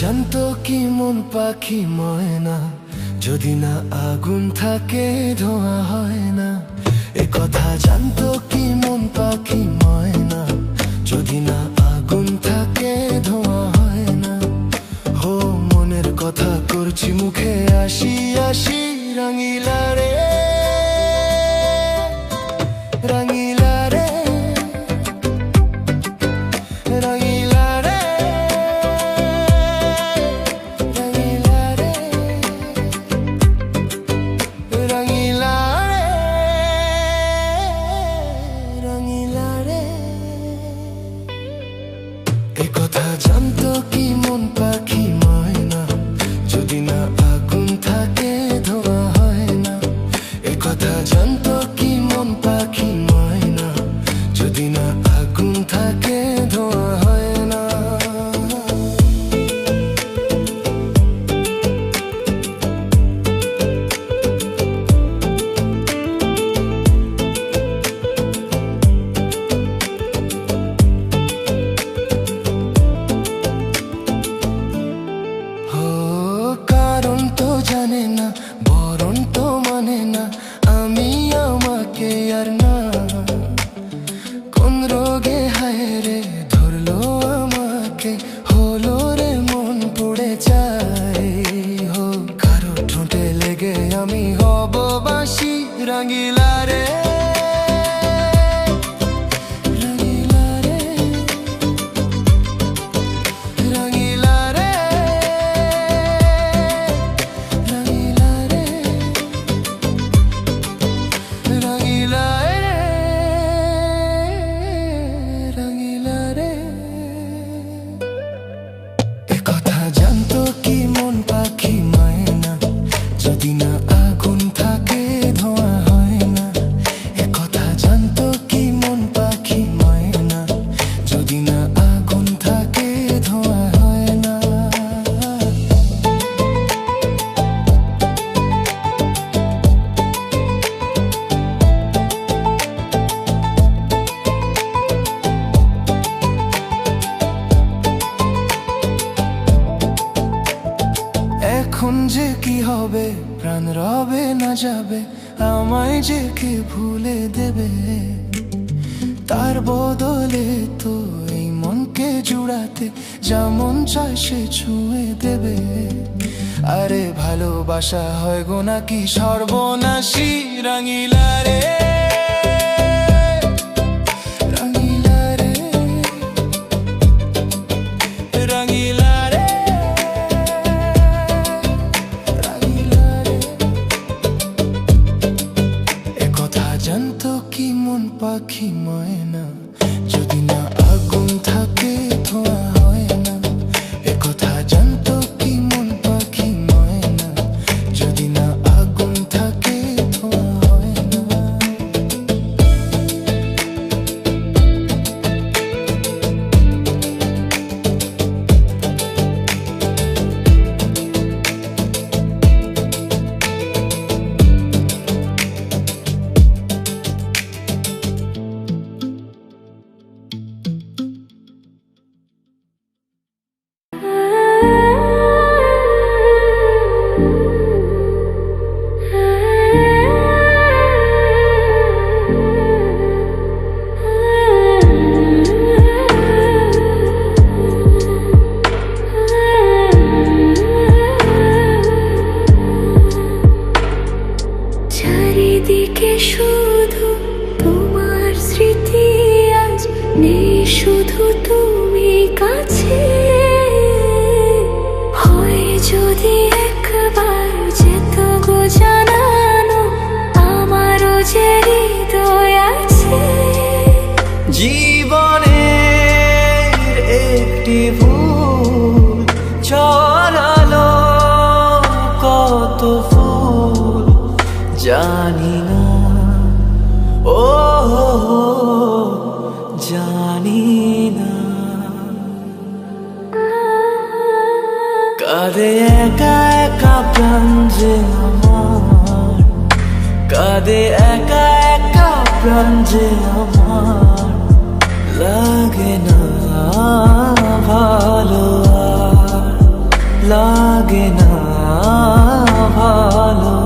জানত কি মন পাখি ময়না। যদি না আগুন থাকে, ধোঁয়া হয় না। এ কথা জানত কি মন পাখি ময়না। যদি না আগুন থাকে, ধোঁয়া হয় না। হো, মনের কথা করছি মুখে, আসি আসি। এখন যে কি হবে? প্রাণ রবে না যাবে, আমায় যে কে ভুলে দেবে? তার বদলে তো এই মনকে জুড়াতে যেমন চায় সে ছুঁয়ে দেবে। আরে ভালোবাসা হয় গো নাকি সর্বনাশী, রাঙিলা রে। প্রাণ যে আমার। কাঁদে একা একা প্রাণ যে আমার। লাগে না ভালো লাগে না ভালো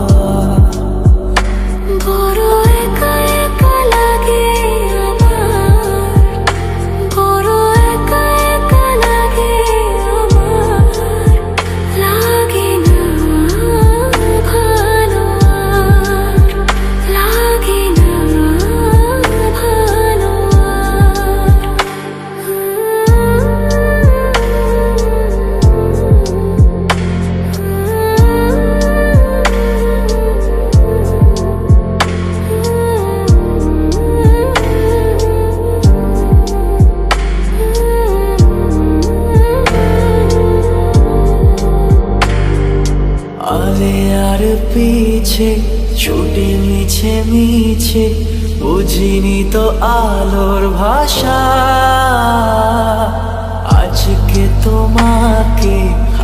মিছে, ছুটি মিছে মিছে, বুঝিনি তো আলোর ভাষা। আজকে তোমাকে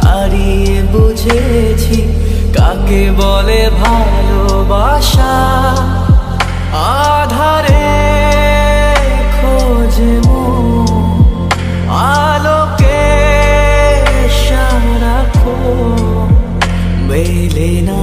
হারিয়ে বুঝেছি, কাকে বলে ভালোবাসা? আধারে খোঁজে আলোকে সারাখো মেলে না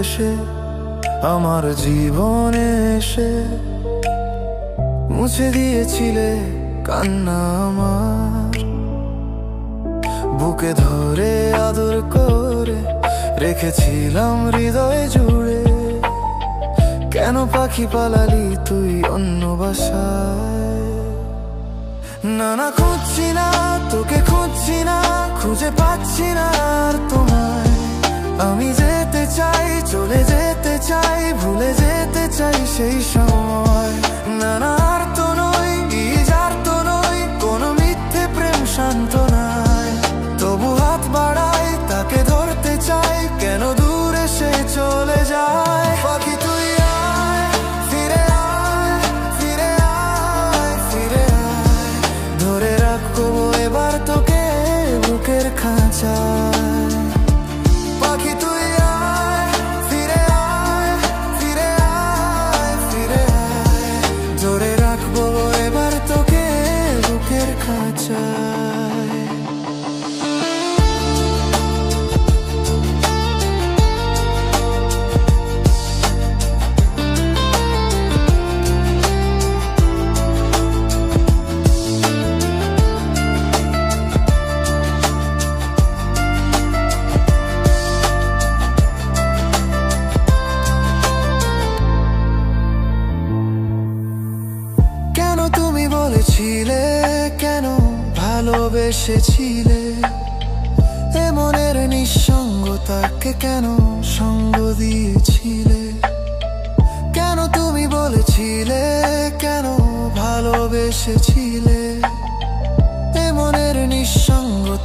বেশে আমার জীবনে এসে মুছে দিয়েছিলে কান্না আমার। বুকে ধরে আদর করে রেখেছিলাম হৃদয় জুড়ে। কেন পাখি পালালি তুই অন্য বাসায়? না না, খুঁজছি না, তোকে খুঁজছি না, খুঁজে পাচ্ছি না আর তোমায়। আমি যেতে চাই, চলে যেতে চাই, ভুলে যেতে চাই সেই সময়। নানা না আর তো নই যার তো কোনো মিথ্যে প্রেম শান্ত নাই। তবু হাত বাড়াই, তাকে ধরতে চাই, কেন দূরে সে চলে যায়?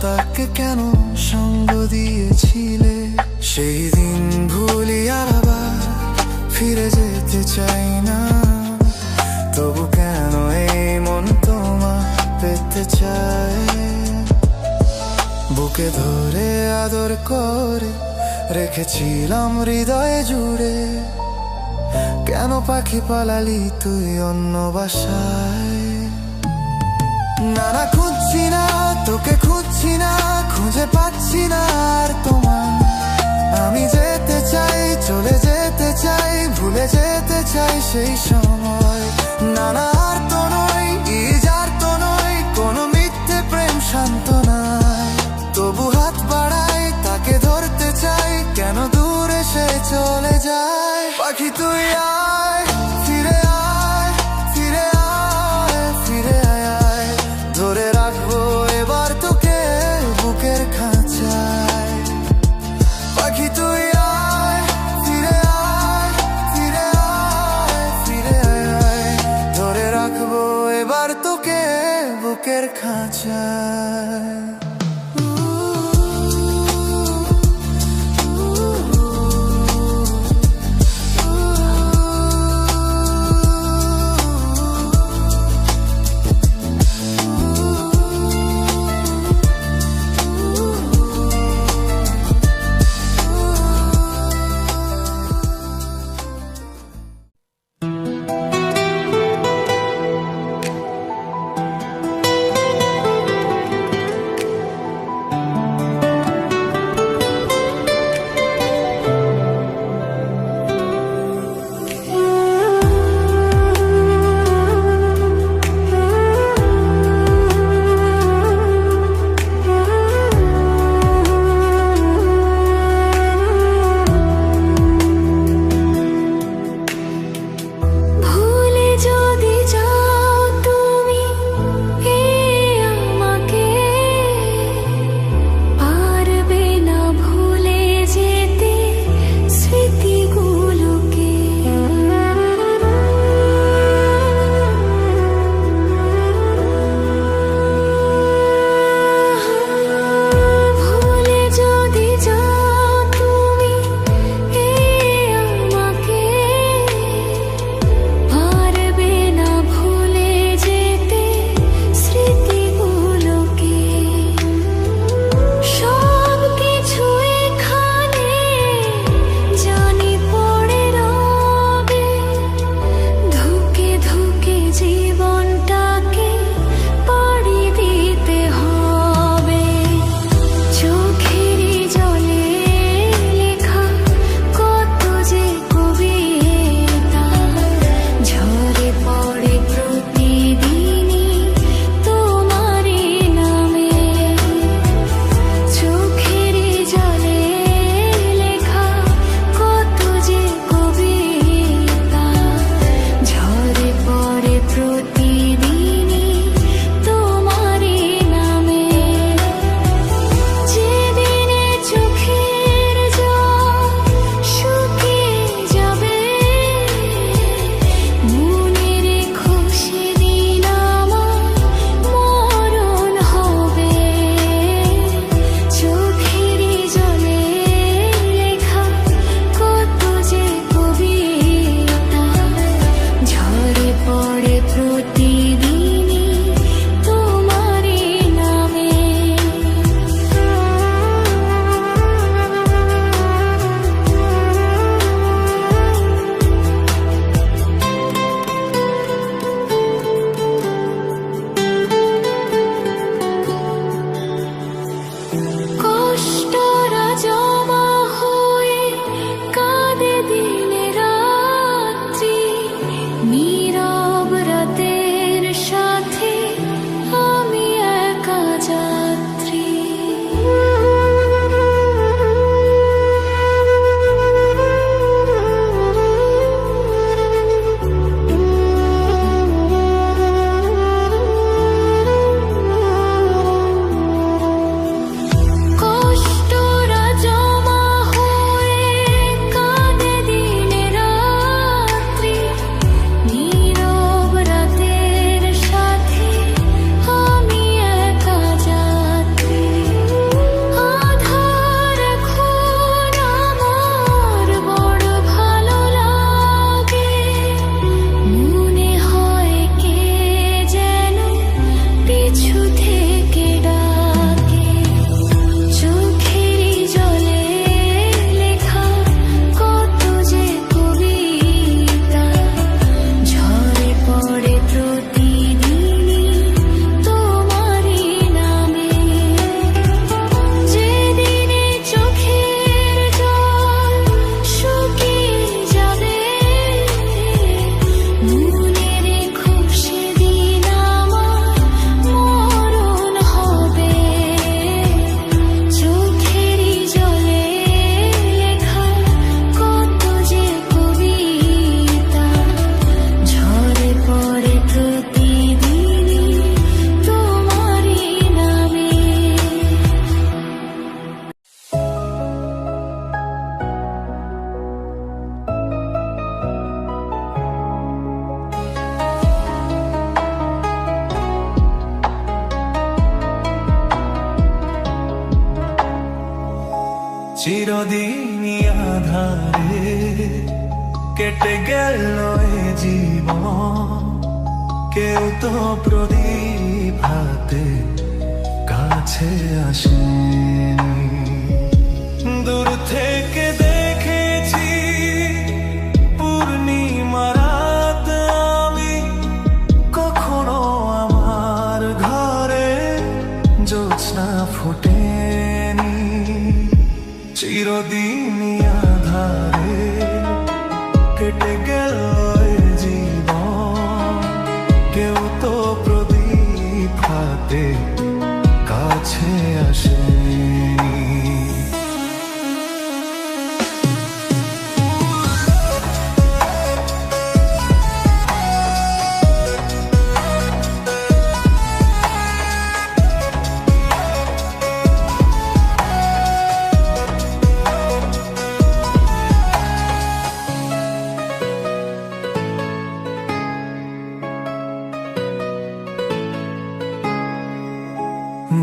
নিঃসঙ্গতাকে কেন সঙ্গ দিয়েছিলে? সেই দিন ভুলি আবার ফিরে যেতে চাই না। তবু কেন এই মন তোমা পেতে চায়? বুকে ধরে আদর করে রেখেছিলাম হৃদয়ে জুড়ে। কেন পাখি পালালি তুই অন্য বাসায়? না না, খুঁজছি না। তোকে খুঁজছি না, খুঁজে পাচ্ছি না আর তোমার আমি যেতে চাই, চলে যেতে চাই, ভুলে যেতে চাই সেই সময়। না না আর তো নই যার তো নই কোনো মিথ্যে প্রেম শান্ত তবু হাত বাড়াই, তাকে ধরতে চাই, কেন দূরে সে চলে যায়?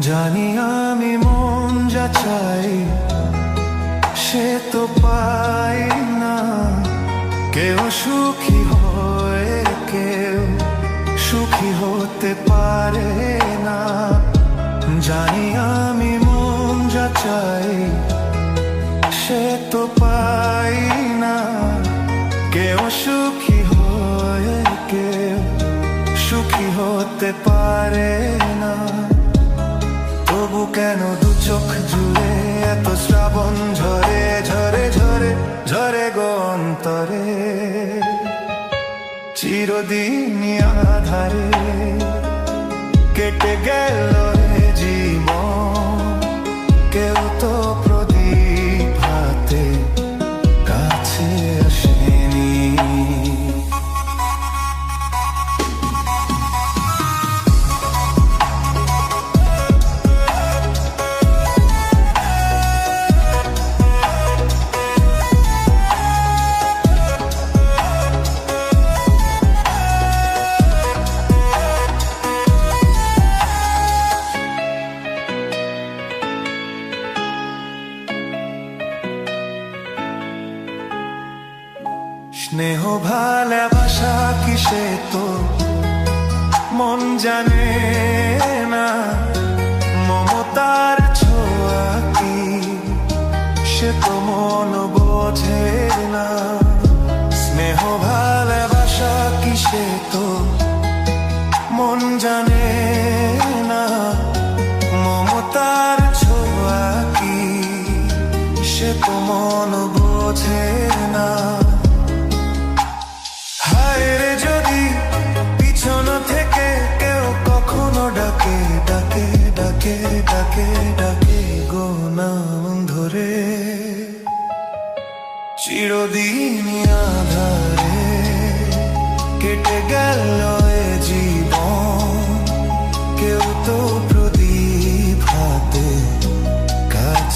জানি আমি মন যা চাই, সে তো পাই না। কেউ সুখী হয়, কেউ সুখী হতে পারে না। জানি আমি মন যা চাই, সে তো পাই না। কেউ সুখী হয়, কেউ সুখী হতে পারে না। তবু কেন দু চোখ জুড়ে এত শ্রাবণ? ঝরে ঝরে ঝরে ঝরে গন্তরে চিরদিন আধারে কেটে গেল রে জীবন।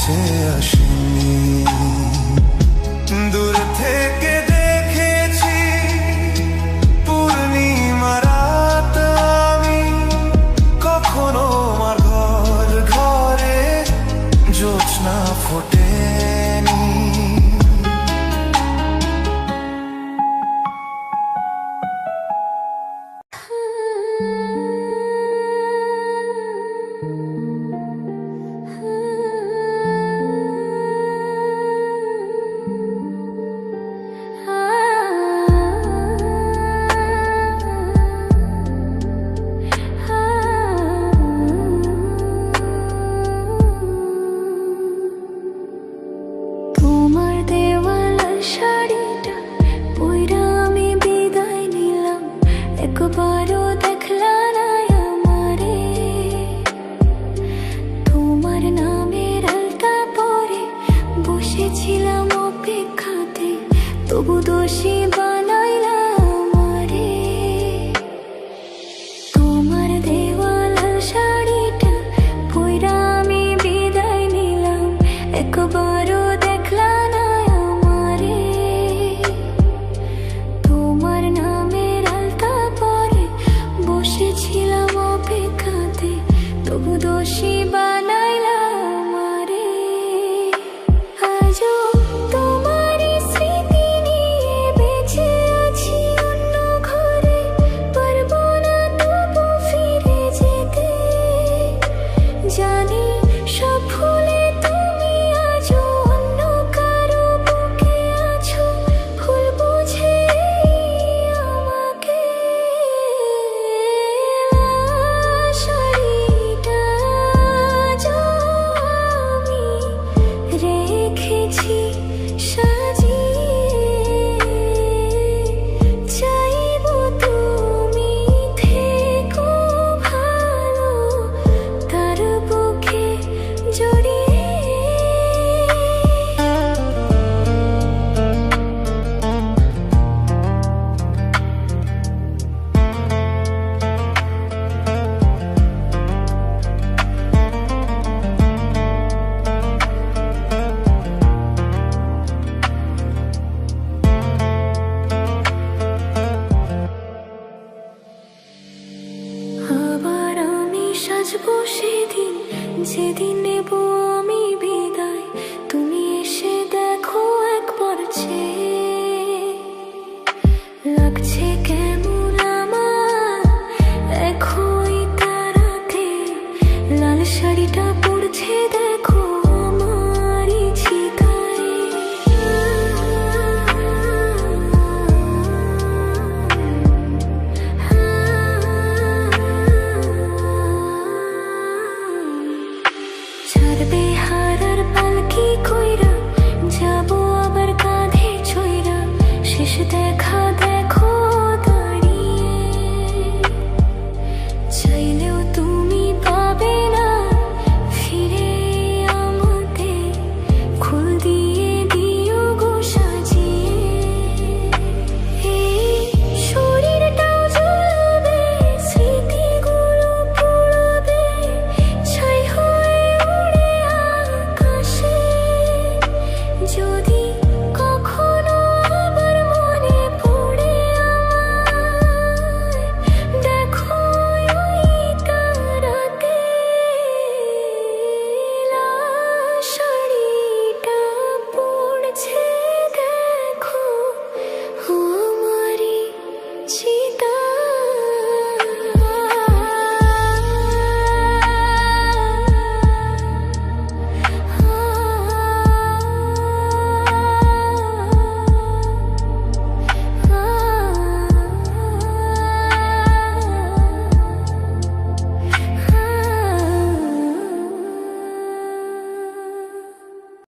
você acha em mim.